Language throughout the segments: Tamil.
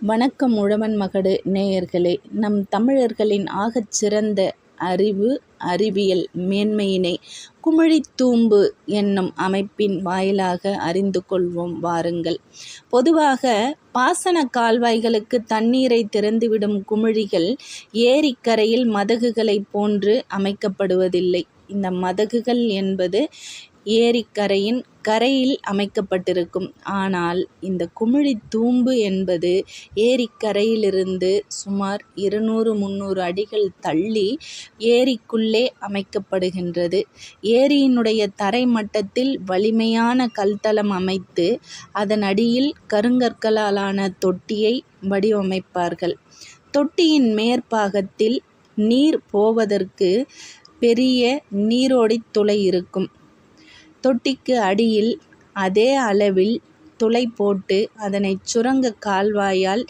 வணக்கம் உழவன் மகடு நேயர்களே நம் தமிழர்களின் ஆகச் சிறந்த அறிவு அறிவியல் மேன்மையினை குமிழித்தூம்பு என்னும் அமைப்பின் வாயிலாக அறிந்து கொள்வோம் வாருங்கள். பொதுவாக பாசன கால்வாய்களுக்கு தண்ணீரை திறந்துவிடும் குமிழிகள் ஏரிக்கரையில் மதகுகளைப் போன்று அமைக்கப்படுவதில்லை. இந்த மதகுகள் என்பது ஏரிக்கரையின் கரையில் அமைக்கப்பட்டிருக்கும். ஆனால் இந்த குமிழி தூம்பு என்பது ஏரிக்கரையிலிருந்து சுமார் இருநூறு முந்நூறு அடிகள் தள்ளி ஏரிக்குள்ளே அமைக்கப்படுகின்றது. ஏரியினுடைய தரை மட்டத்தில் வலிமையான கல்தளம் அமைத்து அதன் அடியில் கருங்கற்களாலான தொட்டியை வடிவமைப்பார்கள். தொட்டியின் மேற்பாகத்தில் நீர் போவதற்கு பெரிய நீரோடித் துளை இருக்கும். தொட்டிக்கு அடியில் அதே அளவில் துளை போட்டு அதனை சுரங்க கால்வாயால்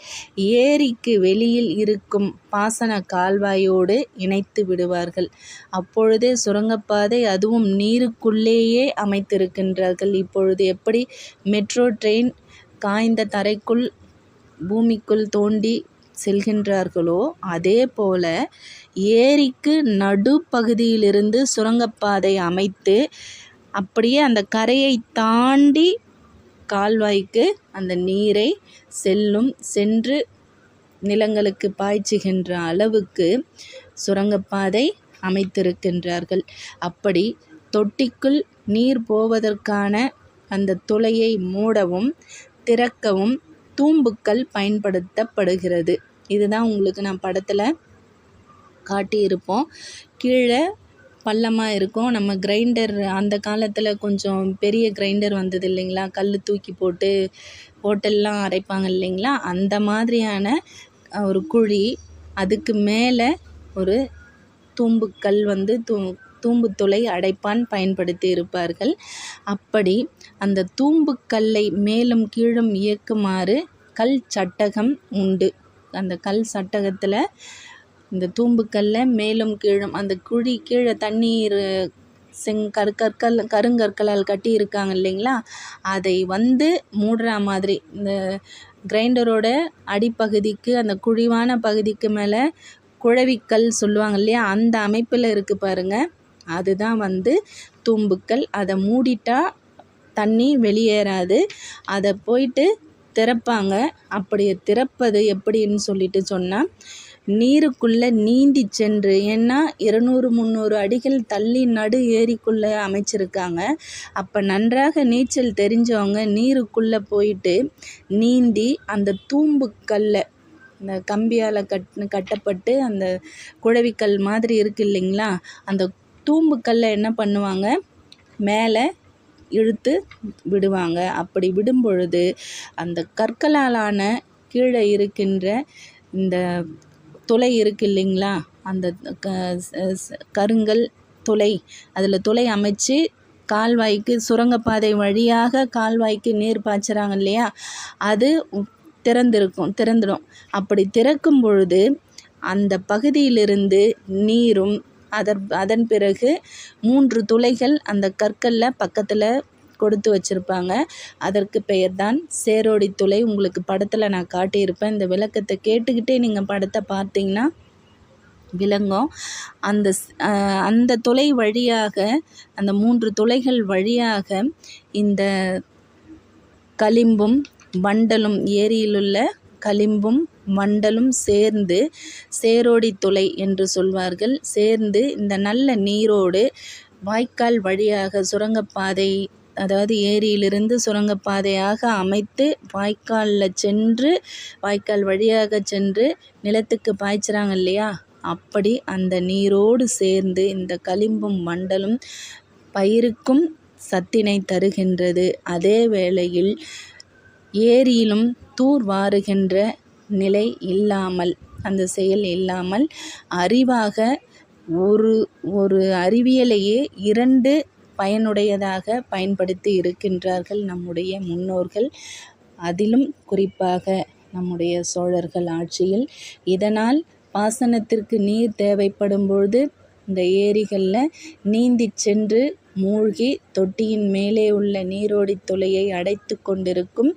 ஏரிக்கு வெளியில் இருக்கும் பாசன கால்வாயோடு இணைத்து விடுவார்கள். அப்பொழுதே சுரங்கப்பாதை அதுவும் நீருக்குள்ளேயே அமைத்திருக்கின்றார்கள். இப்பொழுது எப்படி மெட்ரோ ட்ரெயின் காய்ந்த தரைக்குள் பூமிக்குள் தோண்டி செல்கின்றார்களோ அதே போல ஏரிக்கு நடுப்பகுதியிலிருந்து சுரங்கப்பாதை அமைத்து அப்படியே அந்த கரையை தாண்டி கால்வாய்க்கு அந்த நீரை செல்லும் சென்று நிலங்களுக்கு பாய்ச்சுகின்ற அளவுக்கு சுரங்கப்பாதை அமைத்திருக்கின்றார்கள். அப்படி தொட்டிக்குள் நீர் போவதற்கான அந்த துளையை மூடவும் திறக்கவும் தூம்புக்கள் பயன்படுத்தப்படுகிறது. இதுதான் உங்களுக்கு நான் படத்தில் காட்டியிருப்போம். கீழே பள்ளமாக இருக்கும். நம்ம கிரைண்டர் அந்த காலத்தில் கொஞ்சம் பெரிய கிரைண்டர் வந்தது இல்லைங்களா? கல் தூக்கி போட்டு ஹோட்டல்லாம் அரைப்பாங்க இல்லைங்களா? அந்த மாதிரியான ஒரு குழி அதுக்கு மேலே ஒரு தூம்புக்கல் வந்து தூ தூம்புத்துளை அடைப்பான் பயன்படுத்தி இருப்பார்கள். அப்படி அந்த தூம்புக்கல்லை மேலும் கீழும் இயக்குமாறு கல் சட்டகம் உண்டு. அந்த கல் சட்டகத்தில் இந்த தூம்புக்கல்லை மேலும் கீழும் அந்த குழி கீழே தண்ணீர் செங் கற்கற்கள் கருங்கற்களால் கட்டி இருக்காங்க இல்லைங்களா? அதை வந்து மூடுற மாதிரி இந்த கிரைண்டரோட அடிப்பகுதிக்கு அந்த குழிவான பகுதிக்கு மேலே குழவிக்கல் சொல்லுவாங்க இல்லையா? அந்த அமைப்பில் இருக்குது பாருங்கள் அதுதான் வந்து தூம்புக்கல். அதை மூடிட்டா தண்ணி வெளியேறாது. அதை போயிட்டு திறப்பாங்க. அப்படி திறப்பது எப்படின்னு சொல்லிட்டு சொன்னால் நீருக்குள்ளே நீந்தி சென்று ஏன்னா இருநூறு முந்நூறு அடிகள் தள்ளி நடு ஏரிக்குள்ளே அமைச்சிருக்காங்க. அப்போ நன்றாக நீச்சல் தெரிஞ்சவங்க நீருக்குள்ளே போயிட்டு நீந்தி அந்த தூம்புக்கல்லை இந்த கம்பியால் கட் கட்டப்பட்டு அந்த குழவிக்கல் மாதிரி இருக்குது இல்லைங்களா? அந்த தூம்புக்கல்லை என்ன பண்ணுவாங்க? மேலே இழுத்து விடுவாங்க. அப்படி விடும் பொழுது அந்த கற்களாலான கீழே இருக்கின்ற இந்த துளை இருக்குது இல்லைங்களா? அந்த க கருங்கல் துளை. அதில் துளை அமைச்சு கால்வாய்க்கு சுரங்கப்பாதை வழியாக கால்வாய்க்கு நீர் பாய்ச்சுறாங்க இல்லையா? அது திறந்திருக்கும் திறந்துடும். அப்படி திறக்கும் பொழுது அந்த பகுதியிலிருந்து நீரும் அதன் அதன் பிறகு மூன்று துளைகள் அந்த கற்களில் பக்கத்தில் கொடுத்து வச்சுருப்பாங்க. அதற்கு பெயர் தான் சேரோடி துளை. உங்களுக்கு படத்தில் நான் காட்டியிருப்பேன். இந்த விளக்கத்தை கேட்டுக்கிட்டே நீங்கள் படத்தை பார்த்தீங்கன்னா விளங்கும். அந்த அந்த துளை வழியாக அந்த மூன்று துளைகள் வழியாக இந்த களிம்பும் வண்டலும் ஏரியிலுள்ள களிம்பும் வண்டலும் சேர்ந்து சேரோடி துளை என்று சொல்வார்கள். சேர்ந்து இந்த நல்ல நீரோடு வாய்க்கால் வழியாக சுரங்கப்பாதை அதாவது ஏரியிலிருந்து சுரங்கப்பாதையாக அமைத்து வாய்க்காலில் சென்று வாய்க்கால் வழியாக சென்று நிலத்துக்கு பாய்ச்சுறாங்க இல்லையா? அப்படி அந்த நீரோடு சேர்ந்து இந்த களிம்பும் மண்டலும் பயிருக்கும் சத்தினை தருகின்றது. அதே வேளையில் ஏரியிலும் தூர் வாருகின்ற நிலை இல்லாமல் அந்த செயல் இல்லாமல் அறிவாக ஒரு ஒரு அறிவியலையே இரண்டு பயனுடையதாக பயன்படுத்தி இருக்கின்றார்கள் நம்முடைய முன்னோர்கள். அதிலும் குறிப்பாக நம்முடைய சோழர்கள் ஆட்சியில். இதனால் பாசனத்திற்கு நீர் தேவைப்படும் பொழுது இந்த ஏரிகளில் நீந்தி சென்று மூழ்கி தொட்டியின் மேலே உள்ள நீரோடி துளையை அடைத்து கொண்டிருக்கும்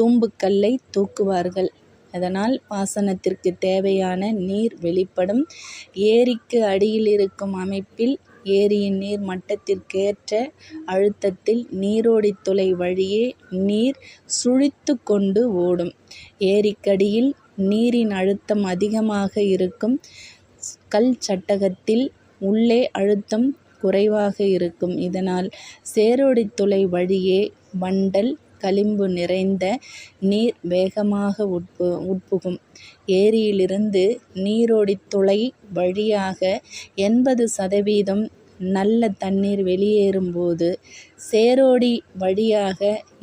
தூம்புக்கல்லை தூக்குவார்கள். அதனால் பாசனத்திற்கு தேவையான நீர் வெளிப்படும். ஏரிக்கு அடியில் இருக்கும் அமைப்பில் ஏரியின் நீர் மட்டத்திற்கேற்ற அழுத்தத்தில் நீரோடித் துளை வழியே நீர் சுழித்து கொண்டு ஓடும். ஏரிக்கடியில் நீரின் அழுத்தம் அதிகமாக இருக்கும் கல் சட்டகத்தில் உள்ளே அழுத்தம் குறைவாக இருக்கும். இதனால் சேறோடித் துளை வழியே வண்டல் களிம்பு நிறைந்த நீர் வேகமாக உட்பு உட்புகும். ஏரியிலிருந்து நீரோடித்துளை வழியாக எண்பது சதவீதம் நல்ல தண்ணீர் வெளியேறும்போது சேரோடி வழியாக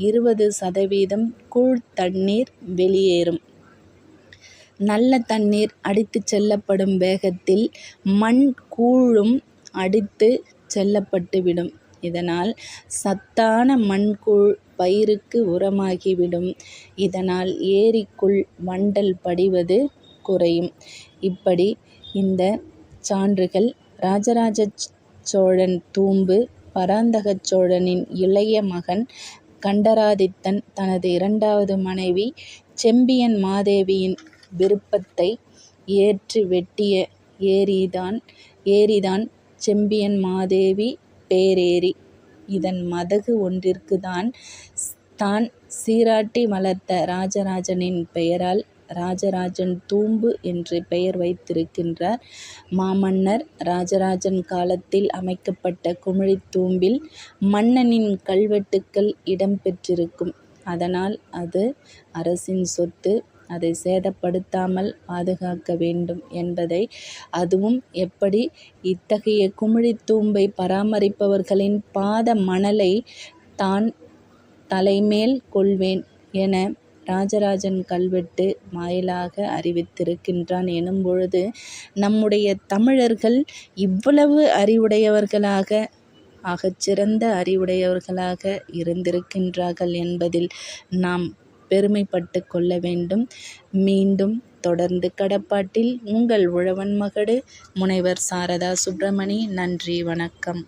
இருபது சதவீதம் கூழ் தண்ணீர் வெளியேறும். நல்ல தண்ணீர் அடித்துச் செல்லப்படும் வேகத்தில் மண் கூழும் அடித்துச் செல்லப்பட்டுவிடும். இதனால் சத்தான மண்கூழ் பயிருக்கு உரமாகிவிடும். இதனால் ஏரிக்குள் வண்டல் படிவது குறையும். இப்படி இந்தச் சான்றுகள் ராஜராஜ சோழன் தூம்பு பராந்தகச் சோழனின் இளைய மகன் கண்டராதித்தன் தனது இரண்டாவது மனைவி செம்பியன் மாதேவியின் விருப்பத்தை ஏற்று வெட்டிய ஏரிதான் செம்பியன் மாதேவி பேரேறி இதன் மதகு ஒன்றிற்கு தான் சீராட்டி வளர்த்த ராஜராஜனின் பெயரால் ராஜராஜன் தூம்பு என்று பெயர் வைத்திருக்கின்றார் மாமன்னர் ராஜராஜன் காலத்தில் அமைக்கப்பட்ட குமிழித்தூம்பில் மன்னனின் கல்வெட்டுக்கள் இடம்பெற்றிருக்கும் அதனால் அது அரசின் சொத்து. அதை சேதப்படுத்தாமல் பாதுகாக்க வேண்டும் என்பதை அதுவும் எப்படி இத்தகைய குமிழித்தூம்பை பராமரிப்பவர்களின் பாத மணலை தான் தலைமேல் கொள்வேன் என ராஜராஜன் கல்வெட்டு வாயிலாக அறிவித்திருக்கின்றான். எனும்பொழுது நம்முடைய தமிழர்கள் இவ்வளவு அறிவுடையவர்களாக ஆகச்சிறந்த அறிவுடையவர்களாக இருந்திருக்கின்றார்கள் என்பதில் நாம் பெருமைப்பட்டு கொள்ள வேண்டும். மீண்டும் தொடர்ந்து கடப்பாட்டில் உங்கள் உழவன் மகடு முனைவர் சாரதா சுப்பிரமணி நன்றி வணக்கம்.